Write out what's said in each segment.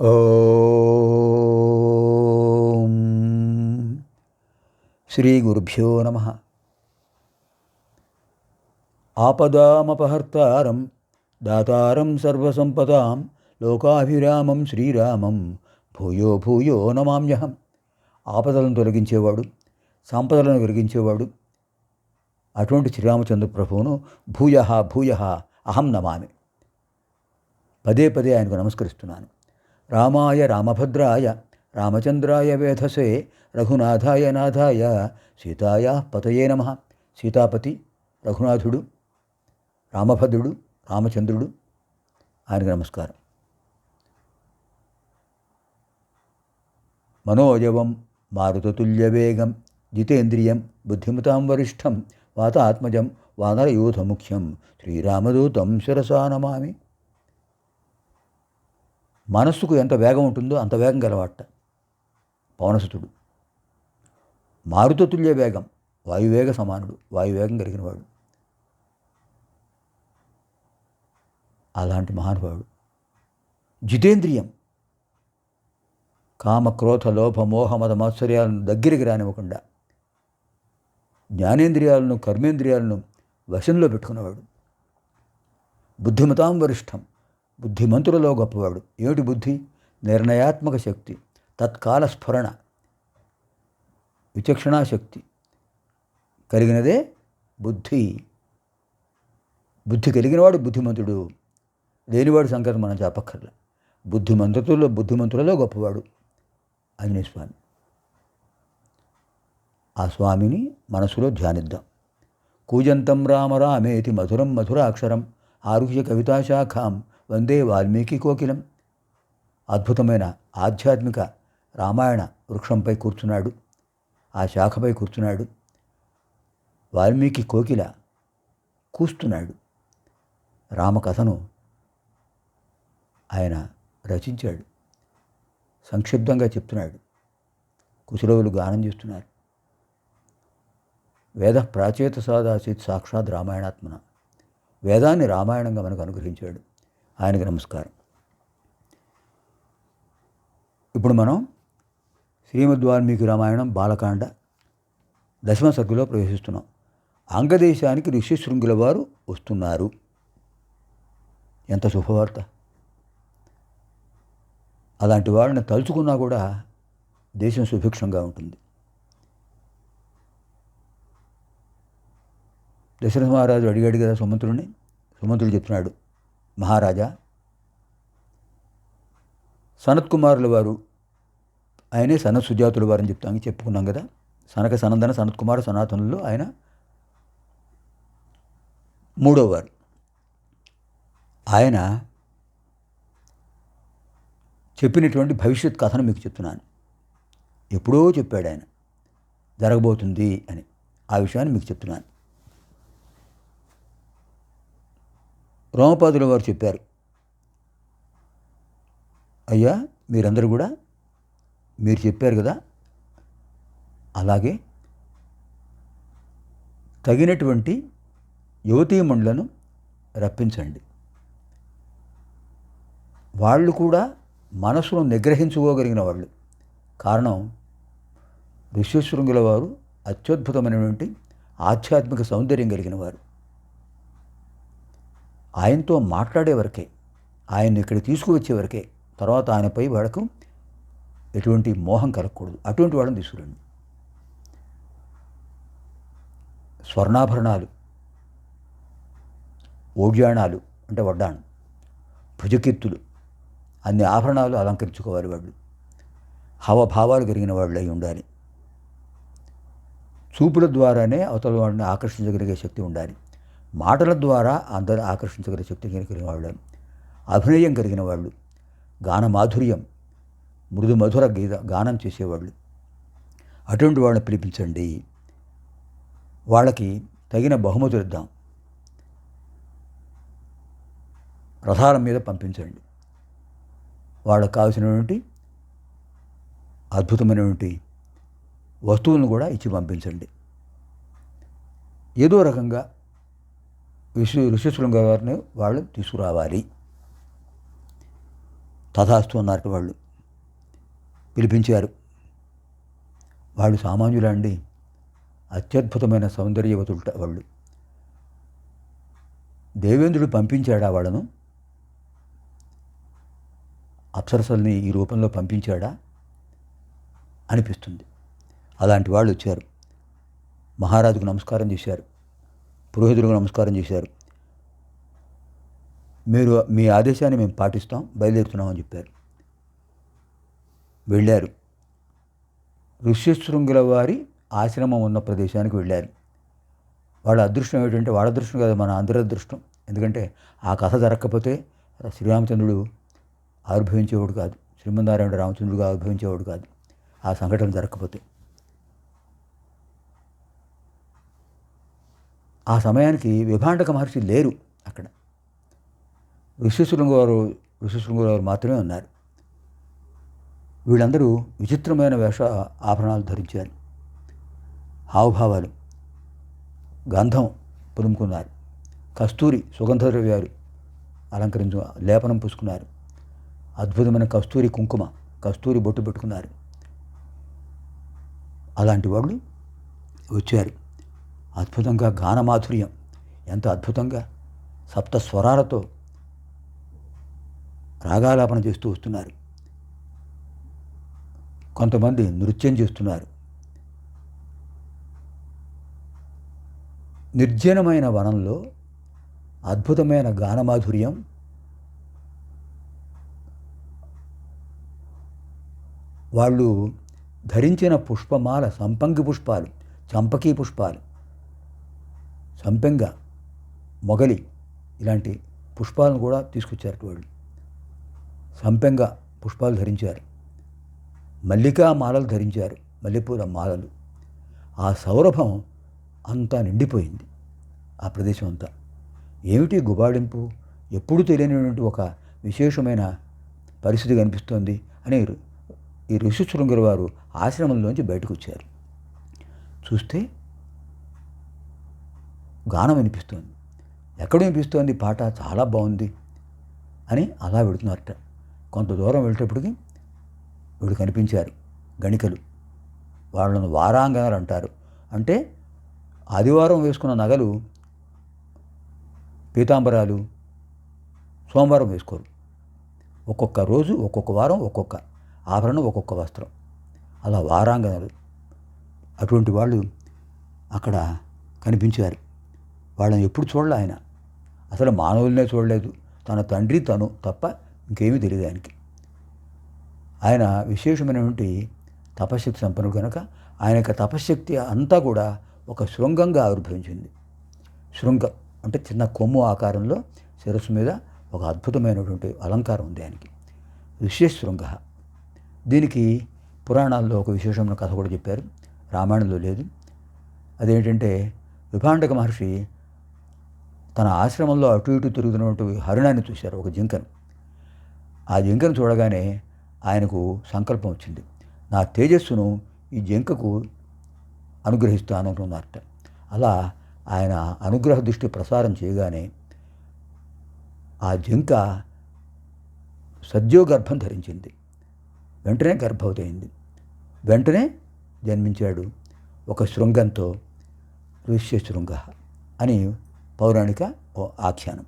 ఓం శ్రీ గురుభ్యో నమ. ఆపదామపహర్తారం దాతారం సర్వసంపదాం లోకాభిరామం శ్రీరామం భూయో భూయో నమామ్యహం. ఆపదలను తొలగించేవాడు సంపదలను కలిగించేవాడు అటువంటి శ్రీరామచంద్ర ప్రభువును భూయ భూయ అహం నమామి. పదే పదే ఆయనకు నమస్కరిస్తున్నాను. రామాయ రామభద్రాయ రామచంద్రాయ వేధసే రఘునాథాయ నాథాయ సీతాయ పతయే నమ. సీతాపతి రఘునాథుడు రామభద్రుడు రామచంద్రుడు ఆయనకు నమస్కారం. మనోజవం మారుతతుల్యవేగం జితేంద్రియం బుద్ధిమతాం వరిష్టం వాతాత్మజం వానరయూథముఖ్యం శ్రీరామదూతం శిరసా నమామి. మనస్సుకు ఎంత వేగం ఉంటుందో అంత వేగం గలవాట. పవనసుతుడు మారుతతుల్య వేగం. వాయువేగ సమానుడు. వాయువేగం కలిగినవాడు. అలాంటి మహానుభావుడు. జితేంద్రియం. కామ క్రోధ లోభ మోహ మాత్సర్యాలను దగ్గరికి రానివ్వకుండా జ్ఞానేంద్రియాలను కర్మేంద్రియాలను వశంలో పెట్టుకున్నవాడు. బుద్ధిమతాం వరిష్టం. బుద్ధిమంతులలో గొప్పవాడు. ఏమిటి బుద్ధి? నిర్ణయాత్మక శక్తి తత్కాల స్ఫురణ విచక్షణా శక్తి. కలిగినదే బుద్ధి. బుద్ధి కలిగినవాడు బుద్ధిమంతుడు. లేనివాడు సంగతి మనం చెప్పక్కర్లే. బుద్ధిమంతులలో బుద్ధిమంతులలో గొప్పవాడు ఆంజనేయ స్వామి ఆ స్వామిని మనసులో ధ్యానిద్దాం. కూజంతం రామ రామేతి మధురం మధురాక్షరం ఆరుహ్య కవితాశాఖాం వందే వాల్మీకి కోకిలం అద్భుతమైన ఆధ్యాత్మిక రామాయణ వృక్షంపై కూర్చున్నాడు. ఆ శాఖపై కూర్చున్నాడు. వాల్మీకి కోకిల కూస్తున్నాడు. రామకథను ఆయన రచించాడు. సంక్షిప్తంగా చెప్తున్నాడు. కుశలవులు గానం చేస్తున్నారు. వేద ప్రాచేత సాదాచిత్ సాక్షాత్ రామాయణాత్మన. వేదాన్ని రామాయణంగా మనకు అనుగ్రహించాడు. ఆయనకు నమస్కారం. ఇప్పుడు మనం శ్రీమద్ వాల్మీకి రామాయణం బాలకాండ దశమ సర్గులో ప్రవేశిస్తున్నాం. అంగదేశానికి ఋషిశృంగుల వారు వస్తున్నారు. ఎంత శుభవార్త. అలాంటి వాళ్ళని తలుచుకున్నా కూడా దేశం సుభిక్షంగా ఉంటుంది. దశరథ మహారాజు అడిగాడు కదా సుమంతుడిని సుమంతుడు చెప్తున్నాడు మహారాజా. సనత్కుమారుల వారు ఆయనే సనత్ సుజాతుల వారని చెప్తాను చెప్పుకున్నాం కదా. సనక సనందన సనత్ కుమార్ సనాతనుల్లో ఆయన మూడోవారు ఆయన చెప్పినటువంటి భవిష్యత్ కథను మీకు చెప్తున్నాను. ఎప్పుడో చెప్పాడు ఆయన జరగబోతుంది అని ఆ విషయాన్ని మీకు చెప్తున్నాను. రోమపాదుల వారు చెప్పారు అయ్యా మీరందరూ కూడా మీరు చెప్పారు కదా అలాగే తగినటువంటి యువతీమణులను రప్పించండి. వాళ్ళు కూడా మనసును నిగ్రహించుకోగలిగిన వాళ్ళు. కారణం ఋష్యశృంగుల వారు అత్యద్భుతమైనటువంటి ఆధ్యాత్మిక సౌందర్యం కలిగిన వారు. ఆయనతో మాట్లాడే వరకే ఆయన్ని ఇక్కడ తీసుకువచ్చే వరకే తర్వాత ఆయనపై వాళ్ళకు ఎటువంటి మోహం కలగకూడదు. అటువంటి వాళ్ళని తీసుకురండి. స్వర్ణాభరణాలు ఓడ్యాణాలు అంటే వడ్డాణం భుజకీర్తులు అన్ని ఆభరణాలు అలంకరించుకోవాలి వాళ్ళు. హావభావాలు కలిగిన వాళ్ళు అయి ఉండాలి. చూపుల ద్వారానే అవతల వాడిని ఆకర్షించగలిగే శక్తి ఉండాలి. మాటల ద్వారా అందరూ ఆకర్షించగల శక్తి కలిగిన వాళ్ళు అభినయం కలిగిన వాళ్ళు గాన మాధుర్యం మృదు మధుర గీత గానం చేసేవాళ్ళు. అటువంటి వాళ్ళని పిలిపించండి. వాళ్ళకి తగిన బహుమతులు ఇద్దాం. రథాల మీద పంపించండి. వాళ్ళకు కావలసినటువంటి అద్భుతమైనటువంటి వస్తువులను కూడా ఇచ్చి పంపించండి. ఏదో రకంగా ఋషి ఋషిశృంగ గారిని వాళ్ళు తీసుకురావాలి. తథాస్తు అన్నట్టు వాళ్ళు. పిలిపించారు. వాళ్ళు సామాన్యులండి. అండి అత్యద్భుతమైన సౌందర్యవతులుట వాళ్ళు. దేవేంద్రుడు పంపించాడా వాళ్ళను? అప్సరసల్ని ఈ రూపంలో పంపించాడా? అనిపిస్తుంది. అలాంటి వాళ్ళు వచ్చారు. మహారాజుకు నమస్కారం చేశారు. పురోహితుడికి నమస్కారం చేశారు. మీరు మీ ఆదేశాన్ని మేము పాటిస్తాం బయలుదేరుతున్నామని చెప్పారు. వెళ్ళారు. ఋష్యశృంగుల వారి ఆశ్రమం ఉన్న ప్రదేశానికి వెళ్ళారు. వాళ్ళ అదృష్టం ఏంటంటే వాళ్ళ అదృష్టం కాదు మన అందరి అదృష్టం. ఎందుకంటే ఆ కథ జరగకపోతే శ్రీరామచంద్రుడు ఆవిర్భవించేవాడు కాదు శ్రీమన్నారాయణ రామచంద్రుడుగా ఆవిర్భవించేవాడు కాదు. ఆ సంఘటన జరగకపోతే. ఆ సమయానికి విభాండక మహర్షి లేరు అక్కడ. ఋషిశృంగ వారు వారు మాత్రమే ఉన్నారు. వీళ్ళందరూ విచిత్రమైన వేష ఆభరణాలు ధరించారు. హావభావాలు గంధం పులుముకున్నారు కస్తూరి సుగంధ ద్రవ్యాలు అలంకరించు లేపనం పూసుకున్నారు. అద్భుతమైన కస్తూరి కుంకుమ కస్తూరి బొట్టు పెట్టుకున్నారు. అలాంటి వాళ్ళు వచ్చారు. అద్భుతంగా గానమాధుర్యం. ఎంత అద్భుతంగా. సప్త స్వరాలతో రాగాలాపన చేస్తూ వస్తున్నారు. కొంతమంది నృత్యం చేస్తున్నారు. నిర్జనమైన వనంలో అద్భుతమైన గానమాధుర్యం. వాళ్ళు ధరించిన పుష్పమాల సంపంగి పుష్పాలు చంపకీ పుష్పాలు. సంపెంగ మొగలి ఇలాంటి పుష్పాలను కూడా తీసుకొచ్చారు వాళ్ళు. సంపెంగ పుష్పాలు ధరించారు. మల్లికా మాలలు ధరించారు. మల్లెపూల మాలలు. ఆ సౌరభం అంతా నిండిపోయింది ఆ ప్రదేశం అంతా. ఏమిటి గుబాడింపు? ఎప్పుడు తెలియనటువంటి ఒక విశేషమైన పరిస్థితి కనిపిస్తోంది అని ఈ ఋషిశృంగర్ వారు ఆశ్రమంలోంచి బయటకు వచ్చారు చూస్తే గానం వినిపిస్తుంది. ఎక్కడ వినిపిస్తోంది పాట చాలా బాగుంది అని అలా వెళుతున్నారట కొంత దూరం వెళ్ళేటప్పటికి వీడు కనిపించారు గణికలు. వాళ్ళను వారాంగనలు అంటారు. అంటే ఆదివారం వేసుకున్న నగలు పీతాంబరాలు సోమవారం వేసుకోరు. ఒక్కొక్క రోజు ఒక్కొక్క వారం ఒక్కొక్క ఆభరణం ఒక్కొక్క వస్త్రం. అలా వారాంగనలు అటువంటి వాళ్ళు అక్కడ కనిపించారు. వాళ్ళని ఎప్పుడు చూడలే ఆయన. అసలు మానవులనే చూడలేదు. తన తండ్రి తను తప్ప ఇంకేమీ తెలియదు ఆయనకి. ఆయన విశేషమైనటువంటి తపశక్తి సంపన్నుడు కనుక ఆయన యొక్క తపశక్తి అంతా కూడా ఒక శృంగంగా ఆవిర్భవించింది. శృంగం అంటే చిన్న కొమ్ము ఆకారంలో శిరస్సు మీద ఒక అద్భుతమైనటువంటి అలంకారం ఉంది ఆయనకి. ఋష్యశృంగ దీనికి పురాణాల్లో ఒక విశేషమైన కథ కూడా చెప్పారు. రామాయణంలో లేదు. అదేంటంటే విభాండక మహర్షి తన ఆశ్రమంలో అటు ఇటు తిరుగుతున్నటువంటి హరిణాన్ని చూశారు ఒక జింకను. ఆ జింకను చూడగానే ఆయనకు సంకల్పం వచ్చింది. నా తేజస్సును ఈ జింకకు అనుగ్రహిస్తాను అనుకున్నారట అలా ఆయన అనుగ్రహ దృష్టి ప్రసారం చేయగానే ఆ జింక సద్యోగర్భం ధరించింది. వెంటనే గర్భవతి అయింది వెంటనే జన్మించాడు ఒక శృంగంతో ఋష్య శృంగ అని పౌరాణిక ఓ ఆఖ్యానం.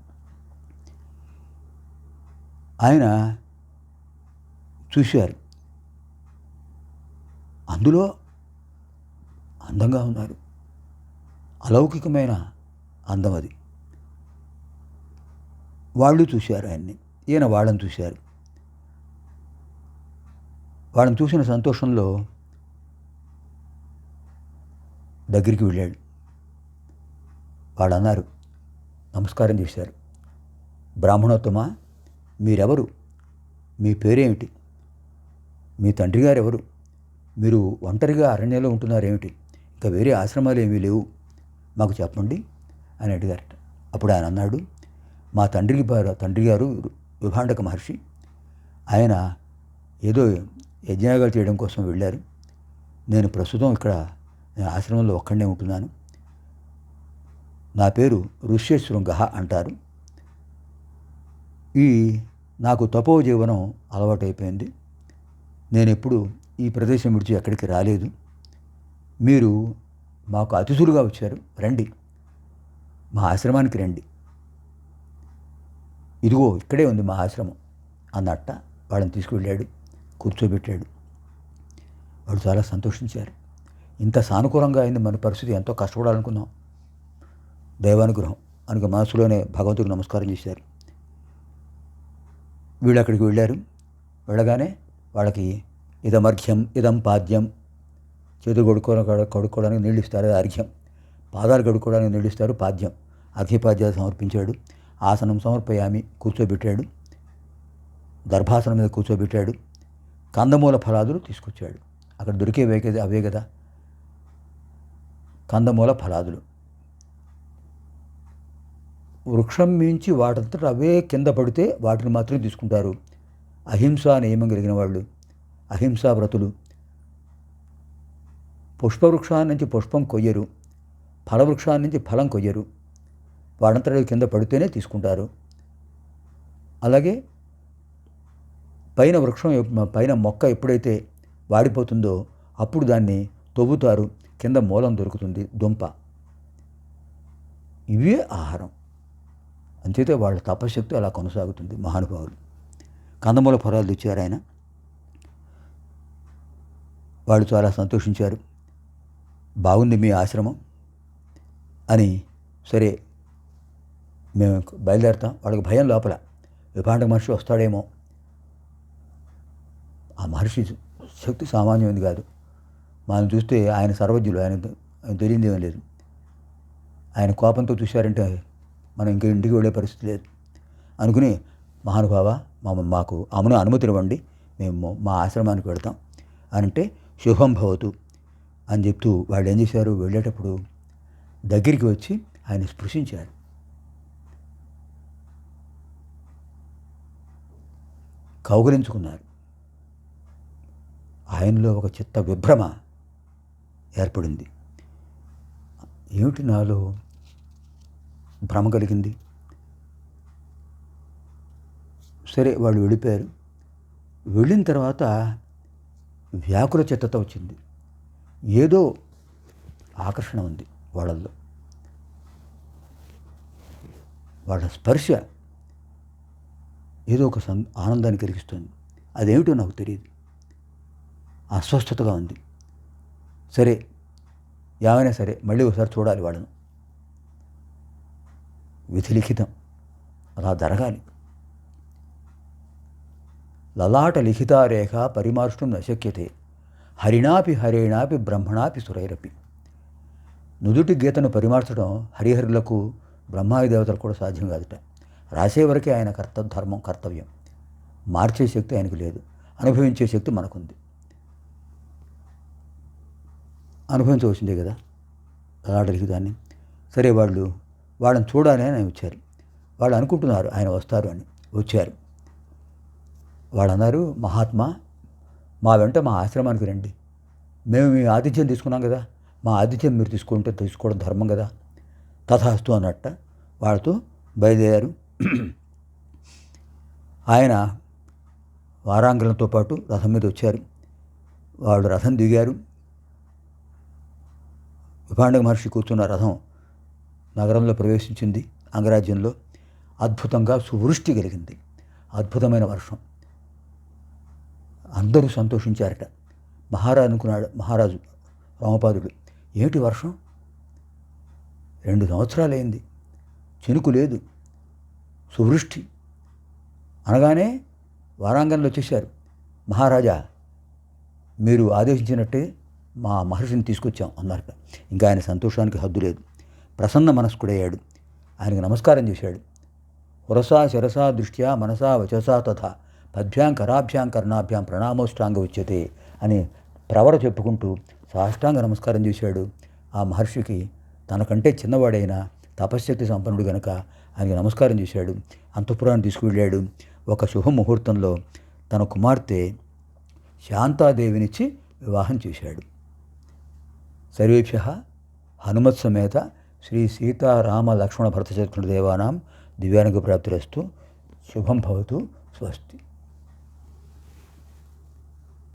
ఆయన చూశారు. అందులో అందంగా ఉన్నారు. అలౌకికమైన అందం అది. వాళ్ళు చూశారు ఆయన్ని. ఈయన వాళ్ళని చూశారు. వాళ్ళని చూసిన సంతోషంలో దగ్గరికి వెళ్ళాడు. వాళ్ళు అన్నారు నమస్కారం చేశారు. బ్రాహ్మణోత్తమ మీరెవరు? మీ పేరేమిటి? మీ తండ్రి గారు ఎవరు మీరు ఒంటరిగా అరణ్యంలో ఉంటున్నారేమిటి? ఇంకా వేరే ఆశ్రమాలు ఏమీ లేవు. మాకు చెప్పండి అని అడిగారట. అప్పుడు ఆయన అన్నాడు మా తండ్రికి తండ్రి గారు విభాండక మహర్షి. ఆయన ఏదో యజ్ఞయాగాలు చేయడం కోసం వెళ్ళారు. నేను ప్రస్తుతం ఇక్కడ నేను ఆశ్రమంలో ఒక్కడనే ఉంటున్నాను. నా పేరు ఋష్యశృంగ అంటారు. ఈ నాకు తపో జీవనం అలవాటైపోయింది. నేను ఎప్పుడు ఈ ప్రదేశం విడిచి ఎక్కడికి రాలేదు. మీరు మాకు అతిథులుగా వచ్చారు. రండి. మా ఆశ్రమానికి రండి. ఇదిగో ఇక్కడే ఉంది మా ఆశ్రమం అన్నట్ట వాళ్ళని తీసుకువెళ్ళాడు. కూర్చోబెట్టాడు. వాడు చాలా సంతోషించారు. ఇంత సానుకూలంగా అయింది మన పరిస్థితి. ఎంతో కష్టపడాలనుకున్నాం. దైవానుగ్రహం అనుక మనసులోనే భగవంతుడికి నమస్కారం చేశారు. వీళ్ళు అక్కడికి వెళ్ళారు. వెళ్ళగానే వాళ్ళకి ఇదమర్ఘ్యం ఇదం పాద్యం చేతు కడుక్కోవడానికి కడుక్కోవడానికి నీళ్ళు ఇస్తారు అర్ఘ్యం. పాదాలు కడుక్కోవడానికి నీళ్ళు ఇస్తారు పాద్యం. అర్ఘ్యపాద్యాలు సమర్పించాడు. ఆసనం సమర్పయామి కూర్చోబెట్టాడు. దర్భాసనం మీద కూర్చోబెట్టాడు. కందమూల ఫలాదులు తీసుకొచ్చాడు. అక్కడ దొరికేవే కదా అవే కదా? కందమూల ఫలాదులు. వృక్షం మించి వాటంతట అవే కింద పడితే వాటిని మాత్రమే తీసుకుంటారు. అహింసా నియమం కలిగిన వాళ్ళు అహింసా వ్రతులు. పుష్పవృక్షాన్ని నుంచి పుష్పం కొయ్యరు ఫలవృక్షాన్ని నుంచి ఫలం కొయ్యరు. వాడంతట కింద పడితేనే తీసుకుంటారు. అలాగే పైన వృక్షం పైన మొక్క ఎప్పుడైతే వాడిపోతుందో అప్పుడు దాన్ని తవ్వుతారు. కింద మూలం దొరుకుతుంది దుంప. ఇవే ఆహారం. అంతేతే వాళ్ళ తపశక్తి అలా కొనసాగుతుంది మహానుభావులు. కందమూల ఫలాలు తెచ్చారు ఆయన. వాళ్ళు చాలా సంతోషించారు. బాగుంది మీ ఆశ్రమం అని సరే మేము బయలుదేరుతాం. వాళ్ళకి భయం లోపల. విభాండ మహర్షి వస్తాడేమో. ఆ మహర్షి శక్తి సామాన్యమైనది కాదు. మనం చూస్తే ఆయన సర్వజ్ఞులు. ఆయన ఆయన తెలియదు లేదు. ఆయన కోపంతో చూశారంటే మనం ఇంకా ఇంటికి వెళ్ళే పరిస్థితి లేదు. అనుకుని మహానుభావ మా మాకు అమను అనుమతినివ్వండి. మేము మా ఆశ్రమానికి వెళ్తాం. అని అంటే శుభం భవతు అని చెప్తూ వాళ్ళు ఏం చేశారు? వెళ్ళేటప్పుడు దగ్గరికి వచ్చి ఆయన స్పృశించారు. కౌగలించుకున్నారు. ఆయనలో ఒక చిత్త విభ్రమ ఏర్పడింది. ఏమిటి నాలో భ్రమ కలిగింది. సరే వాళ్ళు వెళ్ళిపోయారు. వెళ్ళిన తర్వాత వ్యాకుల చిత్తత వచ్చింది. ఏదో ఆకర్షణ ఉంది వాళ్ళల్లో. వాళ్ళ స్పర్శ ఏదో ఒక సం ఆనందాన్ని కలిగిస్తుంది. అదేమిటో నాకు తెలియదు అస్వస్థతగా ఉంది. సరే ఏమైనా సరే మళ్ళీ ఒకసారి చూడాలి వాళ్ళను. విధిలిఖితం. అలా జరగాలి. లలాట లిఖితారేఖ పరిమార్ష్టం నశక్యతే. హరిణాపి హరేణాపి బ్రహ్మణాపి సురైరపి. నుదుటి గీతను పరిమార్చడం హరిహరులకు బ్రహ్మాది దేవతలకు కూడా సాధ్యం కాదుట. రాసే వరకే ఆయన కర్త ధర్మం కర్తవ్యం. మార్చే శక్తి ఆయనకు లేదు. అనుభవించే శక్తి మనకుంది. అనుభవించవలసిందే కదా లలాట లిఖితాన్ని. సరే వాళ్ళు వాళ్ళని చూడాలని ఆయన వచ్చారు. వాళ్ళు అనుకుంటున్నారు ఆయన వస్తారు అని వచ్చారు. వాళ్ళు అన్నారు మహాత్మా మా వెంట మా ఆశ్రమానికి రండి. మేము మీ ఆతిథ్యం తీసుకున్నాం కదా. మా ఆతిథ్యం మీరు తీసుకుంటే తీసుకోవడం ధర్మం కదా. తథాస్తు అన్నట్ట వాళ్ళతో బయలుదేరారు. ఆయన వారాంగణంతో పాటు రథం మీద వచ్చారు. వాళ్ళు రథం దిగారు. విభాండక మహర్షి కూర్చున్న రథం నగరంలో ప్రవేశించింది అంగరాజ్యంలో. అద్భుతంగా సువృష్టి కలిగింది. అద్భుతమైన వర్షం. అందరూ సంతోషించారట. మహారాజు అనుకున్నాడు మహారాజు రామపాదుడు. ఏమిటి వర్షం? రెండు సంవత్సరాలైంది. చెనుకు లేదు. సువృష్టి. అనగానే వారాంగంలో వచ్చేశారు. మహారాజా మీరు ఆదేశించినట్టే మా మహర్షిని తీసుకొచ్చాం అన్నారట. ఇంకా ఆయన సంతోషానికి హద్దు లేదు. ప్రసన్న మనస్కుడయ్యాడు. ఆయనకు నమస్కారం చేశాడు. ఉరసా శిరసా దృష్ట్యా మనసా వచసా తథా పద్భ్యాం కరాభ్యాం కర్ణాభ్యాం ప్రణామోష్టాంగ ఉచ్యతే అని ప్రవర చెప్పుకుంటూ సాష్టాంగ నమస్కారం చేశాడు. ఆ మహర్షికి తనకంటే చిన్నవాడైన తపశ్శక్తి సంపన్నుడు గనక ఆయనకి నమస్కారం చేశాడు. అంతఃపురాన్ని తీసుకువెళ్ళాడు. ఒక శుభముహూర్తంలో తన కుమార్తె శాంతాదేవినిచ్చి వివాహం చేశాడు. సర్వేభ్య హనుమత్ సమేత శ్రీ సీతారామ లక్ష్మణ భరత శత్రుఘ్న దేవానాం దివ్యానుగ ప్రాప్తిరస్తు. శుభం భవతు. స్వస్తి.